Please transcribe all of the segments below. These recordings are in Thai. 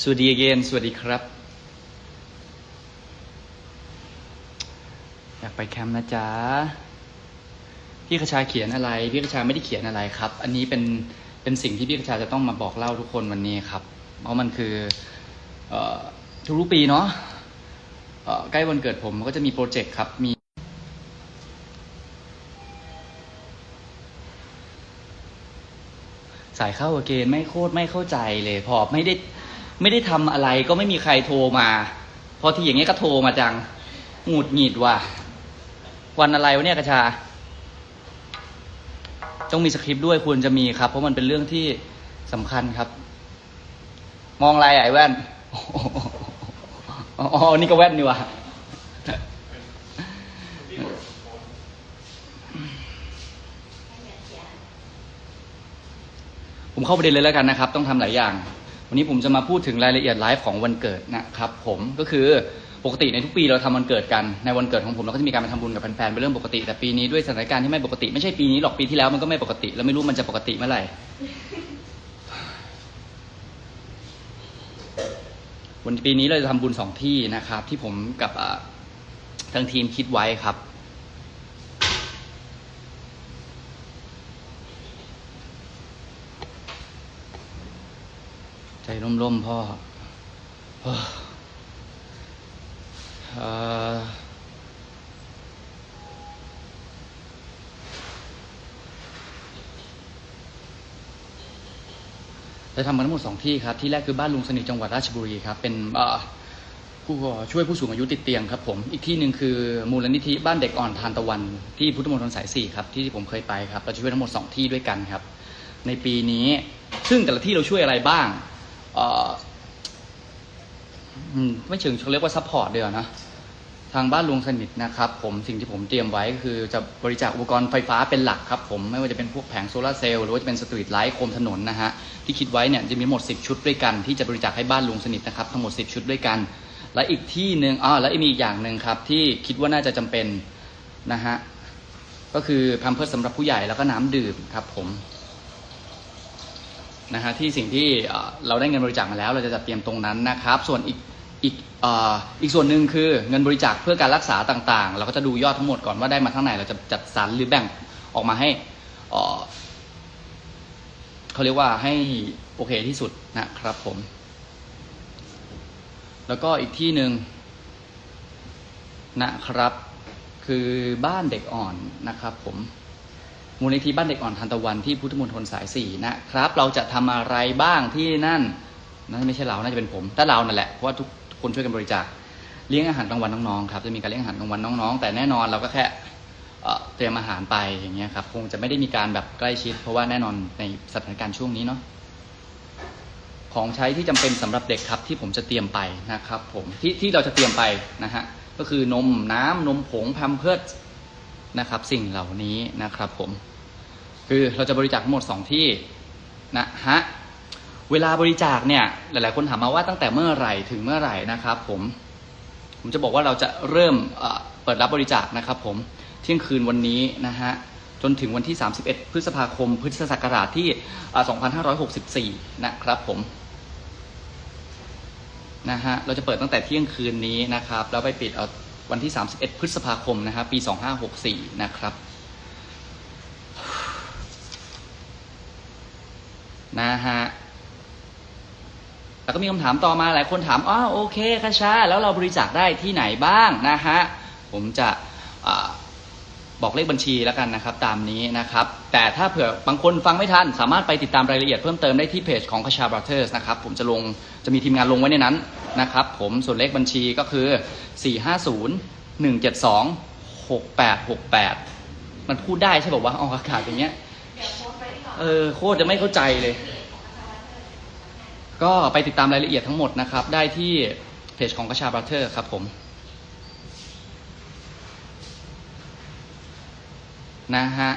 สวัสดีเกนสวัสดีครับ อยากไปแคมป์นะจ๊ะ พี่คชาเขียนอะไร พี่คชาไม่ได้เขียนอะไรครับ อันนี้เป็นเป็นสิ่งที่พี่คชาจะต้องมาบอกเล่าทุกคนวันนี้ครับ เพราะมันคือเอทุกๆปีเนาะใกล้วันเกิดผมก็จะมีโปรเจกต์ครับ มีสายเข้าเกณฑ์ไม่โคตรไม่เข้าใจเลย พอไม่ได้ ไม่ได้ทำอะไรก็ไม่มีใครโทรมา พอที่อย่างเงี้ยก็โทรมาจังหงุดหงิดว่ะ วันอะไรวะเนี่ยกระชา ต้องมีสคริปต์ด้วยควรจะมีครับ เพราะมันเป็นเรื่องที่สำคัญครับ มองอะไรไอ้แว่นอ๋ออนี่ก็แว่นนี่ว่ะผมเข้าประเด็นเลยแล้วกันนะครับ ต้องทำหลายอย่าง วันนี้ผมจะมาพูดถึงรายละเอียดไลฟ์ของวันเกิดนะครับผมก็คือปกติในทุกปีเราทำวันเกิดกันในวันเกิดของผมเราก็จะมีการไปทำบุญกับแฟนๆเป็นเรื่องปกติ แต่ปีนี้ด้วยสถานการณ์ที่ไม่ปกติไม่ใช่ปีนี้หรอกปีที่แล้วมันก็ไม่ปกติแล้วไม่รู้มันจะปกติเมื่อไหร่วันปีนี้เราจะทำบุญสองที่นะครับ ที่ผมกับทางทีมคิดไว้ครับ ใจร่มพ่อเอ่อเอ่อจะทำกันทั้งหมดสองที่ครับ ที่แรกคือบ้านลุงสนิทจังหวัดราชบุรีครับ เป็นผู้ช่วยผู้สูงอายุติดเตียงครับผม อีกที่หนึ่งคือมูลนิธิบ้านเด็กอ่อนทานตะวัน ที่พุทธมณฑลสายสี่ครับ ที่ผมเคยไปครับ เราจะช่วยทั้งหมดสองที่ด้วยกันครับ ในปีนี้ ซึ่งแต่ละที่เราช่วยอะไรบ้าง ไม่เชิงเขาเรียกว่าซัพพอร์ตเดียวนะ ทางบ้านลุงสนิทนะครับ ผมสิ่งที่ผมเตรียมไว้ก็คือจะบริจาคอุปกรณ์ไฟฟ้าเป็นหลักครับผมไม่ว่าจะเป็นพวกแผงโซลาร์เซลล์หรือว่าจะเป็นสตรีทไลท์โคมถนนนะฮะ ที่คิดไว้เนี่ยจะมีหมด 10 ชุดด้วยกัน ที่จะบริจาคให้บ้านลุงสนิทนะครับทั้งหมด 10 ชุดด้วยกัน และอีกที่หนึ่งอ่าและมีอีกอย่างหนึ่งครับ ที่คิดว่าน่าจะจำเป็นนะฮะก็คือแพมเพิร์สสำหรับผู้ใหญ่แล้วก็น้ำดื่มครับผม นะฮะที่สิ่งที่เราได้เงินบริจาคมาแล้ว เราจะจัดเตรียมตรงนั้นนะครับ ส่วนอีกอีกอ,อีกส่วนหนึ่งคือเงินบริจาคเพื่อการรักษาต่างๆ เราก็จะดูยอดทั้งหมดก่อนว่าได้มาเท่าไหร่เราจะจัดสรรหรือแบ่งออกมาให้เขาเรียกว่าให้โอเคที่สุดนะครับผม แล้วก็อีกที่หนึ่งนะครับ คือบ้านเด็กอ่อนนะครับผม มูลนิธิบ้านเด็กอ่อนทันตะวันที่พุทธมณฑลสายสี่นะครับ เราจะทำอะไรบ้างที่นั่นนั่นไม่ใช่เราน่าจะเป็นผมแต่เรานั่นแหละเพราะว่าทุกคนช่วยกันบริจาคเลี้ยงอาหารกลางวันน้องๆครับจะมีการเลี้ยงอาหารกลางวันน้องๆ แต่แน่นอนเราก็แค่เตรียมอาหารไปอย่างเงี้ยครับคงจะไม่ได้มีการแบบใกล้ชิด เพราะว่าแน่นอนในสถานการณ์ช่วงนี้เนาะของใช้ที่จำเป็นสำหรับเด็กครับที่ผมจะเตรียมไปนะครับผมที่ที่เราจะเตรียมไปนะฮะก็คือนมน้ำนมผงแพมเพิร์ส นะครับ สิ่งเหล่านี้นะครับผม คือเราจะบริจาคทั้งหมดสองที่นะฮะเวลาบริจาคเนี่ยหลาย ๆ คนถามมาว่าตั้งแต่เมื่อไหร่ถึงเมื่อไหร่นะครับ ผมผมจะบอกว่าเราจะเริ่มเปิดรับบริจาคนะครับ ผมเที่ยงคืนวันนี้นะฮะจนถึงวันที่ 31 พฤษภาคม พุทธศักราชที่เอ่อ2564 นะครับผมนะฮะเราจะเปิดตั้งแต่เที่ยงคืนนี้นะครับ แล้วไปปิดเอา วันที่ 31 พฤษภาคมนะฮะปี 2564 นะครับนะฮะแล้วก็มีคำถามต่อมาหลายคนถามอ๋อโอเคคาชาแล้วเราบริจาคได้ที่ไหนบ้างนะฮะผมจะอบอกเลขบัญชีแล้วกันนะครับ ตามนี้นะครับ แต่ถ้าเผื่อบางคนฟังไม่ทัน สามารถไปติดตามรายละเอียดเพิ่มเติมได้ที่เพจของคาชาบราเ h อร์สนะครับ ผมจะลงจะมีทีมงานลงไว้ในนั้น นะครับผมส่วนเลขบัญชีก็คือ 450 172 6868 มันพูดได้ใช่ป่าวว่าออกอากาศอย่างเงี้ยเออโคตรจะไม่เข้าใจเลย ก็ไปติดตามรายละเอียดทั้งหมดนะครับ ได้ที่เพจของกระชาบราเธอร์ครับผมนะฮะ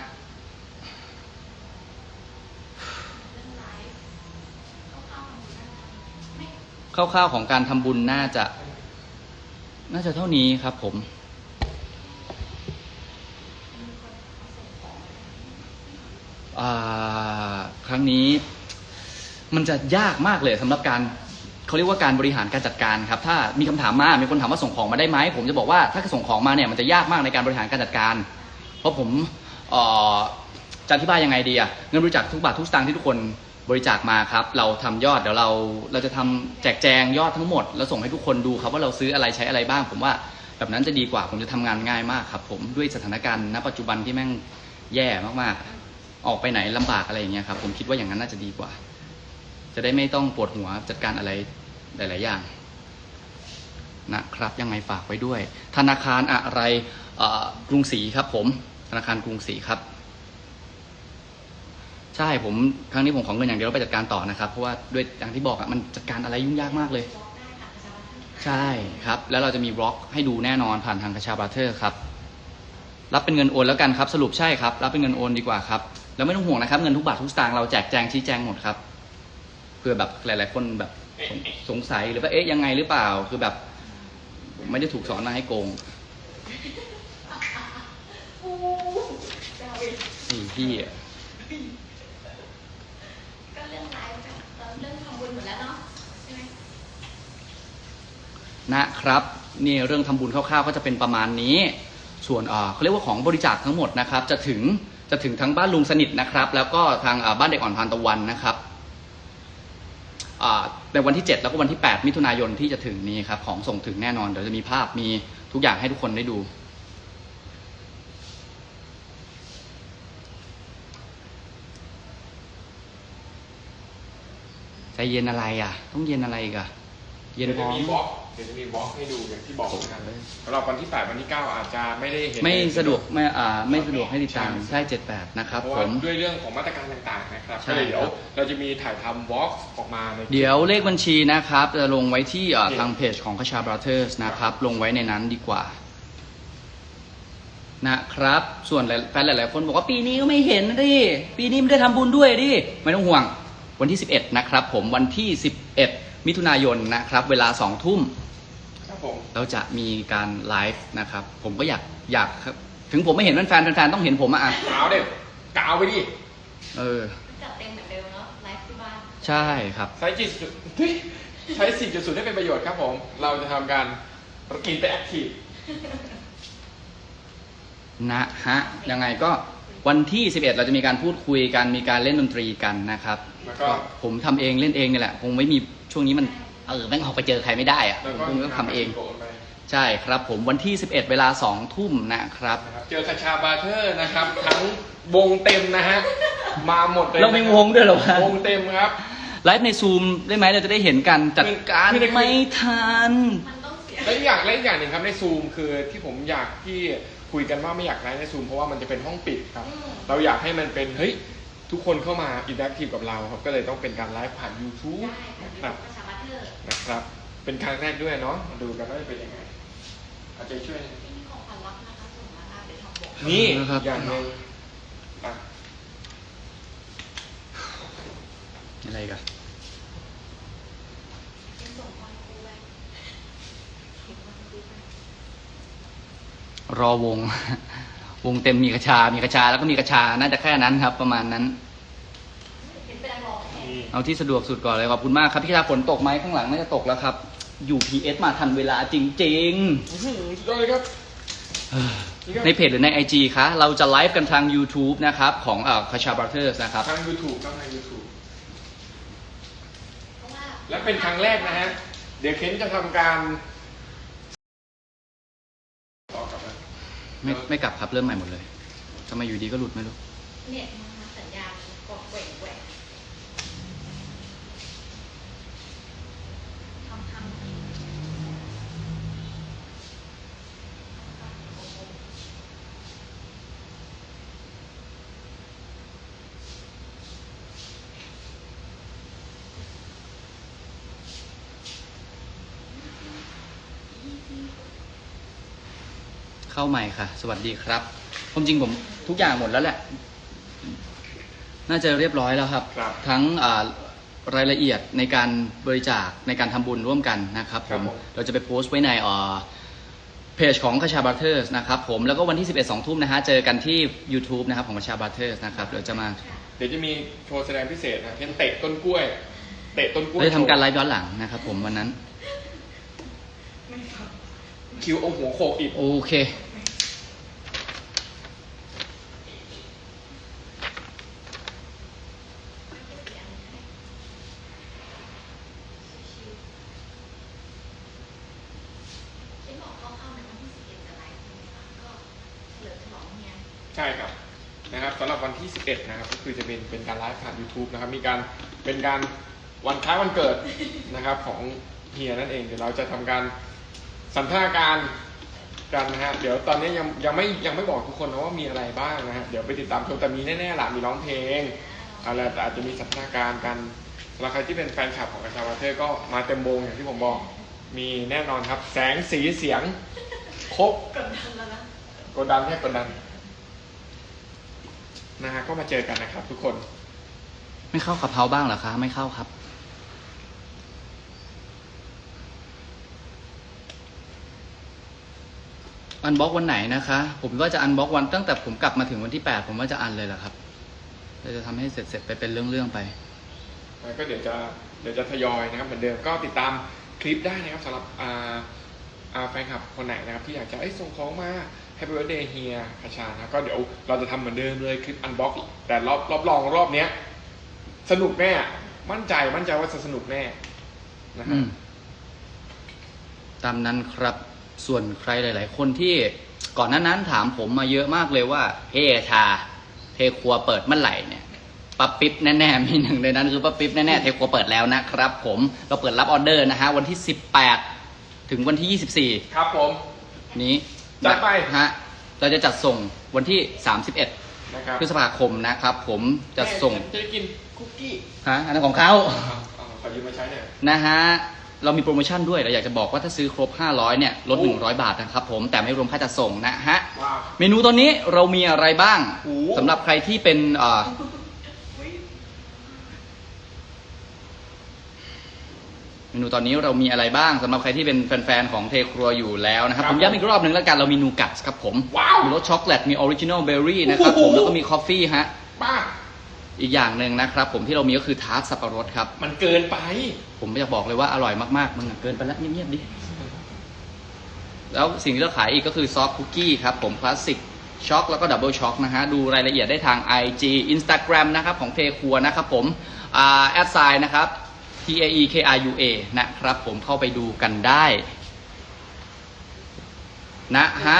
คร่าวๆของการทำบุญน่าจะ น่าจะเท่านี้ครับผม ครั้งนี้ มันจะยากมากเลยสำหรับการเขาเรียกว่าการบริหารการจัดการครับ ถ้ามีคำถามมา มีคนถามว่าส่งของมาได้ไหม ผมจะบอกว่าถ้าส่งของมาเนี่ยมันจะยากมากในการบริหารการจัดการ เพราะผมจะอธิบายยังไงดีอะเงินบริจาคทุกบาททุกสตางค์ที่ทุกคน บริจาคมาครับ เราทำยอดเดี๋ยวเราเราจะทำแจกแจงยอดทั้งหมด แล้วส่งให้ทุกคนดูครับว่าเราซื้ออะไรใช้อะไรบ้าง ผมว่าแบบนั้นจะดีกว่าผมจะทำงานง่ายมากครับ ผมด้วยสถานการณ์ณปัจจุบันที่แม่งแย่มากๆ ออกไปไหนลำบากอะไรอย่างเงี้ยครับผมคิดว่าอย่างนั้นน่าจะดีกว่า จะได้ไม่ต้องปวดหัวจัดการอะไรหลาย ๆ อย่างนะครับยังไงฝากไว้ด้วย ธนาคารอะไรกรุงศรีครับผมธนาคารกรุงศรีครับ ใช่ผมครั้งนี้ผมของเงินอย่างเดียวแล้วไปจัดการต่อนะครับ เพราะว่าด้วยอย่างที่บอกอะมันจัดการอะไรยุ่งยากมากเลย ใช่ครับ แล้วเราจะมีบล็อกให้ดูแน่นอนผ่านทางกระชาบราเธอร์ครับรับเป็นเงินโอนแล้วกันครับ สรุปใช่ครับ รับเป็นเงินโอนดีกว่าครับแล้วไม่ต้องห่วงนะครับ เงินทุกบาททุกสตางค์เราแจกแจงชี้แจงหมดครับเพื่อแบบหลาย ๆ คนแบบสงสงสัยหรือว่าเอ๊ะยังไงหรือเปล่าคือแบบผมไม่ได้ถูกสอนมาให้โกงอู้เจ้าอีกนี่พี่อะ ก็เรื่องไลฟ์แบบเอ่อเรื่องทำบุญหมดแล้วเนาะใช่ไหม นะครับนี่เรื่องทำบุญคร่าวๆก็จะเป็นประมาณนี้ ส่วนเอ่อเขาเรียกว่าของบริจาคทั้งหมดนะครับ จะถึงจะถึงทั้งบ้านลุงสนิทนะครับ แล้วก็ทางบ้านเด็กอ่อนทานตะวันนะครับในวันที่ 7 แล้วก็วันที่ 8 มิถุนายนที่จะถึงนี้ครับ ของส่งถึงแน่นอน เดี๋ยวจะมีภาพมีทุกอย่างให้ทุกคนได้ดู ใจเย็นอะไรอะ ต้องเย็นอะไรอีกอะเย็นพร้อม เดี๋ยวจะมีบล็อกให้ดูอย่างที่บอกนะครับสำหรับวันที่8วันที่ 9 อาจจะไม่ได้เห็นไม่ในสะดวกไม่อ่าไม่สะดวกให้ติดตามใช่ใช่เจ็ดแปดนะครับเพราะผว่าม ด้วยเรื่องของมาตรการต่างๆนะครับใช่ก็เลยเดี๋ยควรับ เราจะมีถ่ายทำบล็อกออกมาใน เดี๋ยวเลขบัญชีนะครับจะลงไว้ที่อ่าโอเคทางเพจของคชาบราเธอร์สนะครับ ลงไว้ในนั้นดีกว่า นะครับ ส่วนแฟนหลาย ๆ คนบอกว่าปีนี้ก็ไม่เห็นดิ ปีนี้ไม่ได้ทำบุญด้วยดิ ไม่ต้องห่วง วันที่ 11 นะครับ ผมวันที่ 11 มิถุนายนนะครับ เวลา 2 ทุ่มครับ ผมเราจะมีการไลฟ์นะครับ ผมก็อยากอยากครับ ถึงผมไม่เห็นแฟนๆแฟนๆต้องเห็นผมอะอะกาวเด็กกาวไปดิเออจัดเต็มเหมือนเดิมเนาะไลฟ์ที่บ้านใช่ครับ ใช้จิตสุดเฮ้ยใช้สิ่งจุดสุดให้เป็นประโยชน์ครับผม เราจะทำการกินไปแอคทีฟนะฮะยังไงก็วันที่ 11 เราจะมีการพูดคุยกันมีการเล่นดนตรีกันนะครับแล้วก็ ผมทำเองเล่นเองนี่แหละ คงไม่มีช่วงนี้มัน เออแม่งออกไปเจอใครไม่ได้อะแล้วผมก็คงต้องทำเองโกนไปใช่ครับผมวันที่ 11 เวลา 2 ทุ่มนะครับนะครับ เจอคาชาบาเทอร์นะครับ ทั้งวงเต็มนะฮะ มาหมดเลยเรามีวงด้วยเหรอวะ วงเต็มครับ ไลฟ์ในซูมได้ไหมเราจะได้เห็นกันจัดการคือคือ ไม่ทัน มันต้องเสีย และอีกอย่างและอีกอย่างหนึ่งครับในซูมคือที่ผมอยากที่คุยกันว่าไม่อยากไลฟ์ในซูมเพราะว่ามันจะเป็นห้องปิดครับ อืม เราอยากให้มันเป็นเฮ้ยทุกคนเข้ามาอินดักทีฟกับเราครับก็เลยต้องเป็นการไลฟ์ผ่าน YouTube ได้แต่นะที่ครับ นะครับ เป็นครั้งแรกด้วยเนาะมาดูกันว่าจะเป็นยังไงอาจจะช่วยที่นี่ของขวัญรับนะคะส่งมาได้เดี๋ยวทำบอกนี่นะครับอย่างหนึ่งอะอะไรกันเป็นส่งคอนคูไว้เห็นวันคูไว้รอวง วงเต็มมีกระชา มีกระชา แล้วก็มีกระชา น่าจะแค่นั้นครับ ประมาณนั้น เห็นเป็นนักร้องแทน นี่ เอาที่สะดวกสุดก่อนเลยขอบคุณมากครับพี่ชาฝนตกไหมข้างหลังน่าจะตกแล้วครับ UPS มาทันเวลาจริงอื้อหือสุดยอดเลยครับนี่ครัๆบในเพจหรือใน IG คะเราจะไลฟ์กันทาง YouTube นะครับของเอ่อคาชาบราเธอร์นะครับ ทาง YouTube ครับทาง YouTube เพราะว่าและเป็นครั้งแรกนะฮะ เดี๋ยวเคนจะทำการต่อกลับมาไม่ไม่กลับครับเริ่มใหม่หมดเลยทำไมอยู่ดีก็หลุดไม่รู้ เน็ตมาสัญญาณกดแหว่งแหว่งทำทำ เข้าใหม่ค่ะ สวัสดีครับความจริงผมทุกอย่างหมดแล้วแหละ น่าจะเรียบร้อยแล้วครับ ครับ ทั้งอ่ารายละเอียดในการบริจาคในการทำบุญร่วมกันนะครับคผรับมผม เราจะไปโพสต์ไว้ในอ่าเพจของคาชาบัตเทอร์นะครับผมแล้วก็วันที่ 11 2ทุ่มนะฮะเจอกันที่ YouTube นะครับของคาชาบัตเทอร์นะครับเดี๋ยวจะมาเดี๋ยวจะมีโชว์แสดงพิเศษนะเคนเตะต้นกล้วย เตะต้นกล้วยเราจะทำการไลฟ์ย้อนหลังนะครับผมวันนั้น คิวเอาหัวโขกอีกโอเคที่บอกคร่าวๆในวันที่11จะไลฟ์ใช่ไหมคะก็เฉลิมฉลองเนี่ยใช่ครับนะครับสำหรับวันที่ 11 นะครับ ก็คือจะเป็นเป็นการไลฟ์ผ่าน YouTube นะครับ มีการเป็นการวันคล้ายวันเกิดนะครับของเฮียนั่นเอง เดี๋ยวเราจะทำการ สันทนาการกันนะฮะ เดี๋ยวตอนนี้ยังยังไม่ยังไม่บอกทุกคนนะว่ามีอะไรบ้างนะฮะ เดี๋ยวไปติดตามชมแต่มีแน่ๆหละมีร้องเพลงอะไรแต่อาจจะมีสันทนาการกันสำหรับใครที่เป็นแฟนคลับของกระชาวาเทอร์ก็มาเต็มวงอย่างที่ผมบอก มีแน่นอนครับ แสงสีเสียงครบกดดันแล้วนะกดดันแค่กดดันนะฮะก็มาเจอกันนะครับ ทุกคน ไม่เข้าขับเฮาบ้างเหรอคะ ไม่เข้าครับ อันบล็อกวันไหนนะคะ ผมว่าจะอันบล็อกวันตั้งแต่ผมกลับมาถึงวันที่แปดผมว่าจะอันเลยแหละครับเราจะทำให้เสร็จๆไปเป็นเรื่องๆไป แล้วก็เดี๋ยวจะเดี๋ยวจะทยอยนะครับเหมือนเดิมก็ติดตามคลิปได้นะครับสำหรับอ่าอ่าแฟนคลับคนไหนนะครับที่อยากจะเอ้ยส่งของมา Happy Birthday เฮียคาชานะครับก็เดี๋ยวเราจะทำเหมือนเดิมเลยคลิปอันบ็อกแต่รอบรอบรองรอบเนี้ยสนุกแน่มั่นใจมั่นใจว่าจะสนุกแน่นะอืฮะ ม ตามนั้นครับ ส่วนใครหลาย ๆ คนที่ก่อนหน้านั้นถามผมมาเยอะมากเลยว่าเฮชาเทครัวเปิดเมื่อไหร่เนี่ยปั๊บปิ๊บแน่ๆมีหนึ่งในนั้นคือปั๊บปิ๊บแน่ๆเทครัวเปิดแล้วนะครับ ผมเราเปิดรับออเดอร์นะฮะวันที่ 18 ถึงวันที่ครับผม24นี้จัดไปฮะเราจะจัดส่งวันที่ 31นะครับพฤษภาคมนะครับ ผมจะส่งแม่จะได้กินคุกกี้ฮะอันนั้นของเขาเอาเอาขอยืมมาใช้หน่อยนะฮะ เรามีโปรโมชั่นด้วยเราอยากจะบอกว่าถ้าซื้อครบ 500เนี่ยลดโอ้100 บาทนะครับผมแต่ไม่รวมค่าจัดส่งนะฮะว้าว เมนูตัวนี้เรามีอะไรบ้างโอ้ สำหรับใครที่เป็นเอ่อเมนูตอนนี้เรามีอะไรบ้างสำหรับใครที่เป็นแฟนๆของเทครัวอยู่แล้วนะครับผมย้ำอีกรอบหนึ่งแล้วกันเรามีนูกัตครับผมว้าวมีรสช็อกโกแลตมีออริจินอลเบอร์รี่นะครับผมโอ้โห แล้วก็มีคอฟฟี่ฮะ ป้า อีกอย่างหนึ่งนะครับ ผมที่เรามีก็คือทาร์ตสับปะรดครับ มันเกินไป ผมอยากบอกเลยว่าอร่อยมากๆมึงอะเกินไปแล้วเงียบๆดิแล้วสิ่งที่เราขายอีกก็คือซอฟต์คุกกี้ครับผมคลาสสิกช็อกแล้วก็ดับเบิลช็อกนะฮะ ดูรายละเอียดได้ทาง IG Instagram นะครับ ของเทครัวนะครับผมอ่าแอดไซน์นะครับ T A E K R U A นะครับผมเข้าไปดูกันได้ นะฮะ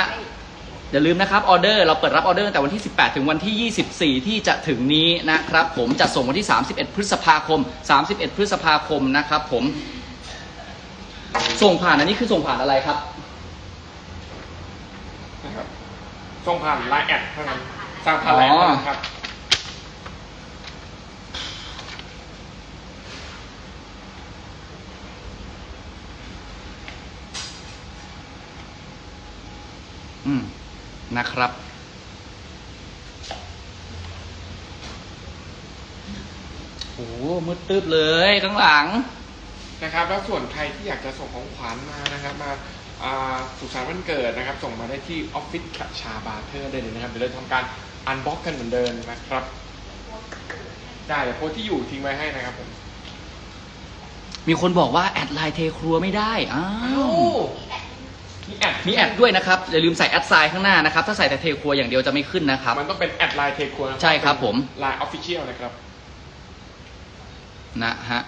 อย่าลืมนะครับออเดอร์เราเปิดรับออเดอร์ตั้งแต่วันที่ 18 ถึงวันที่ 24 ที่จะถึงนี้นะครับผมจะส่งวันที่ 31 พฤษภาคม 31 พฤษภาคมนะครับผมส่งผ่านอันนี้คือส่งผ่านอะไรครับนะครับส่งผ่านไลน์แอดเท่านั้นสั่งผ่านไลน์แอดเท่านั้นครับอืม นะครับ โอ้โหมืดตึ๊บเลยข้างหลัง นะครับ แล้วส่วนใครที่อยากจะส่งของขวัญมานะครับมาอ่าสุขสันต์วันเกิดนะครับ ส่งมาได้ที่ออฟฟิศขัชาบาร์เทอร์ได้เลยนะครับ เดี๋ยวเราทำการอันบ็อกกันเหมือนเดิมนะครับ ได้เดี๋ยวโพสต์ที่อยู่ทิ้งไว้ให้นะครับผมมีคนบอกว่าแอดไลน์เทครัวไม่ได้ อ้าอ้าวว มีแอดมีแอดด้วยนะครับ อย่าลืมใส่แอดไซน์ข้างหน้านะครับ ถ้าใส่แต่เทครัวอย่างเดียวจะไม่ขึ้นนะครับ มันต้องเป็นแอดไลน์เทครัวใช่ครับผม ไลน์ออฟฟิเชียลนะครับ นะฮะ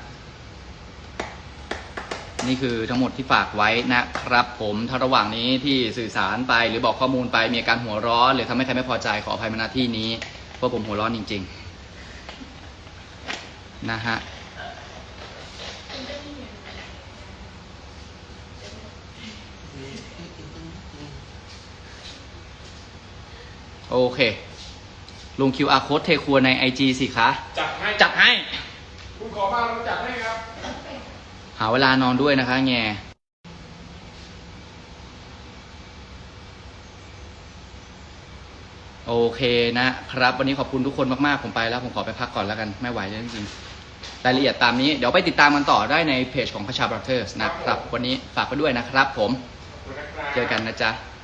นี่คือทั้งหมดที่ฝากไว้นะครับผมถ้าระหว่างนี้ที่สื่อสารไปหรือบอกข้อมูลไปมีอาการหัวร้อน หรือทำให้ใครไม่พอใจขออภัยมาณที่นี้เพราะผมหัวร้อนจริง ๆ นะฮะ โอเค ลง QR code เทครัวใน IG สิคะ จัดให้จัดให้ คุณขอบ้านเราจัดให้ครับ หาเวลานอนด้วยนะคะแงโอเคนะครับ วันนี้ขอบคุณทุกคนมากๆ ผมไปแล้ว ผมขอไปพักก่อนแล้วกัน ไม่ไหวแล้วจริงๆรายละเอียดตามนี้ เดี๋ยวไปติดตามกันต่อได้ในเพจของพชาบรัเทอร์สนะครับ วันนี้ฝากไปด้วยนะครับผมขอบคุณนะครับเจอกันนะจ๊ะ